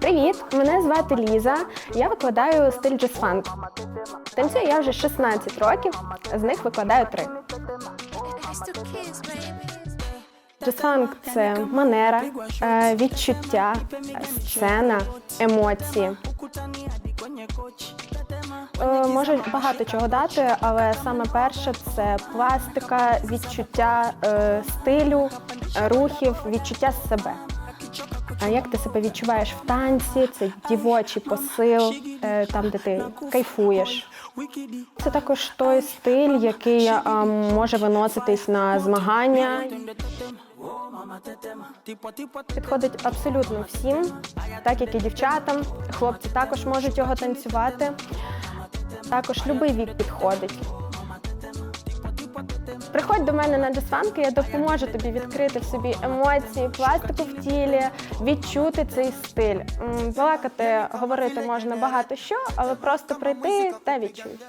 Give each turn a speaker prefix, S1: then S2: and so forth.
S1: Привіт! Мене звати Ліза. Я викладаю стиль джаз-фанк. Танцюю я вже 16 років, з них викладаю 3. Джаз-фанк – це манера, е, відчуття, сцена, емоції. Е, Може багато чого дати, але саме перше це пластика, відчуття е, стилю, рухів, відчуття себе. А як ти себе відчуваєш в танці? Це дівочий посил, е, там, де ти кайфуєш. Це також той стиль, який е, може виноситись на змагання. Підходить абсолютно всім, так як і дівчатам. Хлопці також можуть його танцювати. Також будь-який вік підходить. Приходь до мене на джаз-фанки, я допоможу тобі відкрити в собі емоції, пластику в тілі, відчути цей стиль. Балакати, говорити можна багато що, але просто прийти та відчути.